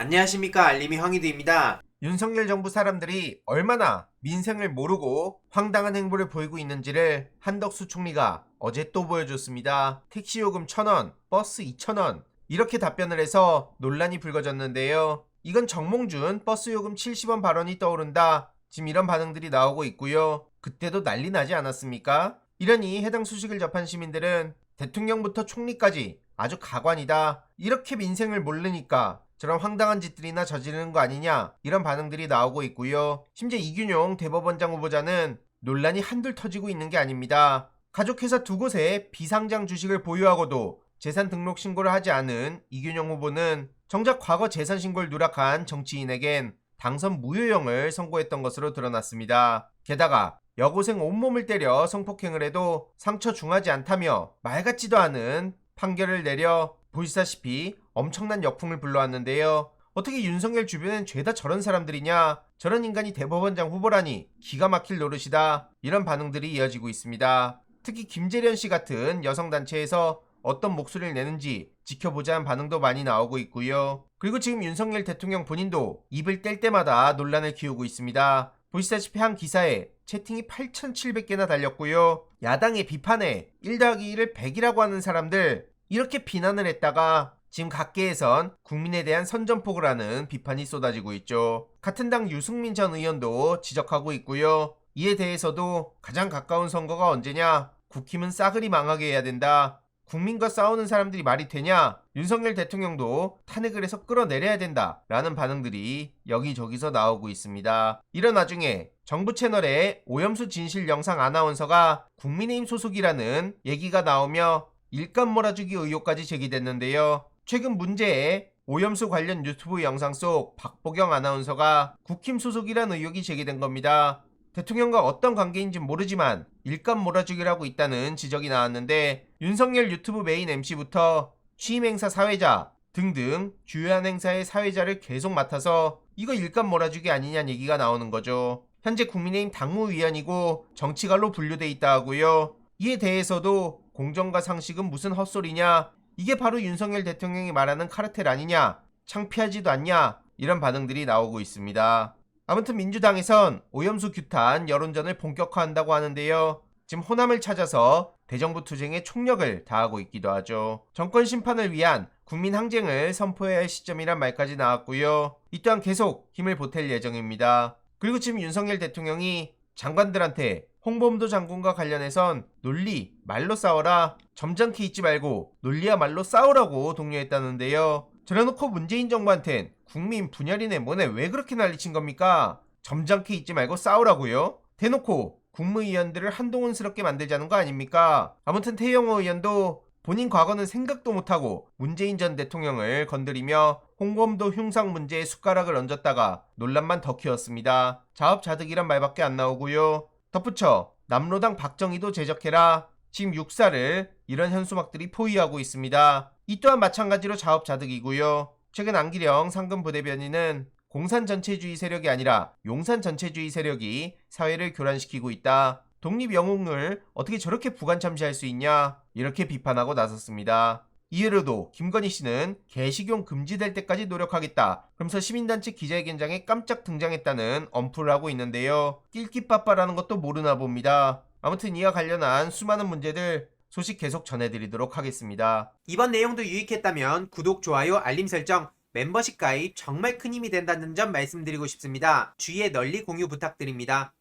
안녕하십니까 알림이 황희두입니다. 윤석열 정부 사람들이 얼마나 민생을 모르고 황당한 행보를 보이고 있는지를 한덕수 총리가 어제 또 보여줬습니다. 택시 요금 1000원, 버스 2000원 이렇게 답변을 해서 논란이 불거졌는데요. 이건 정몽준 버스 요금 70원 발언이 떠오른다. 지금 이런 반응들이 나오고 있고요. 그때도 난리 나지 않았습니까? 이러니 해당 소식을 접한 시민들은 대통령부터 총리까지 아주 가관이다. 이렇게 민생을 모르니까 저런 황당한 짓들이나 저지르는 거 아니냐 이런 반응들이 나오고 있고요. 심지어 이균용 대법원장 후보자는 논란이 한둘 터지고 있는 게 아닙니다. 가족회사 두 곳에 비상장 주식을 보유하고도 재산 등록 신고를 하지 않은 이균용 후보는 정작 과거 재산 신고를 누락한 정치인에겐 당선 무효형을 선고했던 것으로 드러났습니다. 게다가 여고생 온몸을 때려 성폭행을 해도 상처 중하지 않다며 말 같지도 않은 판결을 내려 보시다시피 엄청난 역풍을 불러왔는데요. 어떻게 윤석열 주변엔 죄다 저런 사람들이냐? 저런 인간이 대법원장 후보라니 기가 막힐 노릇이다. 이런 반응들이 이어지고 있습니다. 특히 김재련 씨 같은 여성단체에서 어떤 목소리를 내는지 지켜보자는 반응도 많이 나오고 있고요. 그리고 지금 윤석열 대통령 본인도 입을 뗄 때마다 논란을 키우고 있습니다. 보시다시피 한 기사에 채팅이 8,700개나 달렸고요. 야당의 비판에 1 더하기 1을 100이라고 하는 사람들 이렇게 비난을 했다가 지금 각계에선 국민에 대한 선전포고를 하는 비판이 쏟아지고 있죠. 같은 당 유승민 전 의원도 지적하고 있고요. 이에 대해서도 가장 가까운 선거가 언제냐? 국힘은 싸그리 망하게 해야 된다. 국민과 싸우는 사람들이 말이 되냐? 윤석열 대통령도 탄핵을 해서 끌어내려야 된다. 라는 반응들이 여기저기서 나오고 있습니다. 이런 와중에 정부 채널에 오염수 진실 영상 아나운서가 국민의힘 소속이라는 얘기가 나오며 일감 몰아주기 의혹까지 제기됐는데요. 최근 문제에 오염수 관련 유튜브 영상 속 박보경 아나운서가 국힘 소속이라는 의혹이 제기된 겁니다. 대통령과 어떤 관계인지 모르지만 일감 몰아주기라고 있다는 지적이 나왔는데 윤석열 유튜브 메인 MC부터 취임 행사 사회자 등등 주요한 행사의 사회자를 계속 맡아서 이거 일감 몰아주기 아니냐는 얘기가 나오는 거죠. 현재 국민의힘 당무위원이고 정치갈로 분류돼 있다 하고요. 이에 대해서도 공정과 상식은 무슨 헛소리냐? 이게 바로 윤석열 대통령이 말하는 카르텔 아니냐? 창피하지도 않냐? 이런 반응들이 나오고 있습니다. 아무튼 민주당에선 오염수 규탄 여론전을 본격화한다고 하는데요. 지금 호남을 찾아서 대정부 투쟁에 총력을 다하고 있기도 하죠. 정권 심판을 위한 국민 항쟁을 선포해야 할 시점이란 말까지 나왔고요. 이 또한 계속 힘을 보탤 예정입니다. 그리고 지금 윤석열 대통령이 장관들한테 홍범도 장군과 관련해선 논리, 말로 싸워라. 점잖게 있지 말고 논리야 말로 싸우라고 독려했다는데요. 저래놓고 문재인 정부한텐 국민 분열이네 뭐네 왜 그렇게 난리친 겁니까? 점잖게 있지 말고 싸우라고요? 대놓고 국무위원들을 한동훈스럽게 만들자는 거 아닙니까? 아무튼 태영호 의원도 본인 과거는 생각도 못하고 문재인 전 대통령을 건드리며 홍범도 흉상 문제에 숟가락을 얹었다가 논란만 더 키웠습니다. 자업자득이란 말밖에 안 나오고요. 덧붙여 남로당 박정희도 제적해라. 지금 육사를 이런 현수막들이 포위하고 있습니다. 이 또한 마찬가지로 자업자득이고요. 최근 안기령 상금 부대변인은 공산 전체주의 세력이 아니라 용산 전체주의 세력이 사회를 교란시키고 있다. 독립 영웅을 어떻게 저렇게 부관 참시할 수 있냐? 이렇게 비판하고 나섰습니다. 이후로도 김건희 씨는 개식용 금지될 때까지 노력하겠다. 그러면서 시민단체 기자회견장에 깜짝 등장했다는 엄풀을 하고 있는데요. 낄끼빠빠라는 것도 모르나 봅니다. 아무튼 이와 관련한 수많은 문제들 소식 계속 전해드리도록 하겠습니다. 이번 내용도 유익했다면 구독, 좋아요, 알림 설정, 멤버십 가입 정말 큰 힘이 된다는 점 말씀드리고 싶습니다. 주위에 널리 공유 부탁드립니다.